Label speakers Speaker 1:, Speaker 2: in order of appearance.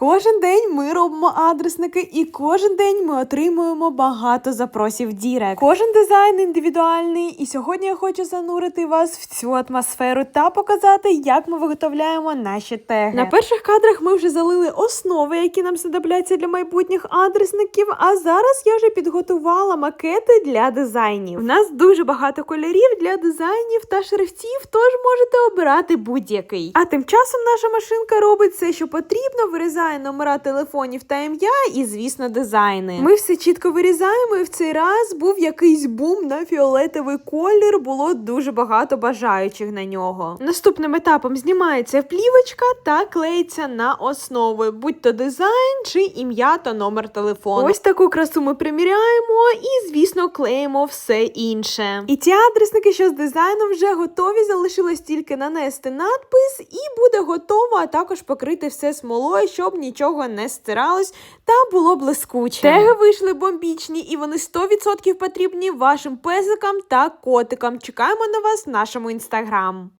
Speaker 1: Кожен день ми робимо адресники, і кожен день ми отримуємо багато запросів в Дірект. Кожен дизайн індивідуальний. І сьогодні я хочу занурити вас в цю атмосферу та показати, як ми виготовляємо наші теги. На перших кадрах ми вже залили основи, які нам знадобляться для майбутніх адресників. А зараз я вже підготувала макети для дизайнів. У нас дуже багато кольорів для дизайнів та шрифтів, тож можете обирати будь-який. А тим часом наша машинка робить все, що потрібно, вирізає номера телефонів та ім'я, і, звісно, дизайни. Ми все чітко вирізаємо, і в цей раз був якийсь бум на фіолетовий колір. Було дуже багато бажаючих на нього. Наступним етапом знімається плівочка та клеїться на основи, будь то дизайн чи ім'я та номер телефону. Ось таку красу ми приміряємо і, звісно, клеїмо все інше. І ті адресники, що з дизайном вже готові, залишилось тільки нанести надпис, і буде готово, а також покрити все смолою, щоб нічого не стиралось та було блискуче. Теги вийшли бомбічні, і вони 100% потрібні вашим песикам та котикам. Чекаємо на вас в нашому інстаграм.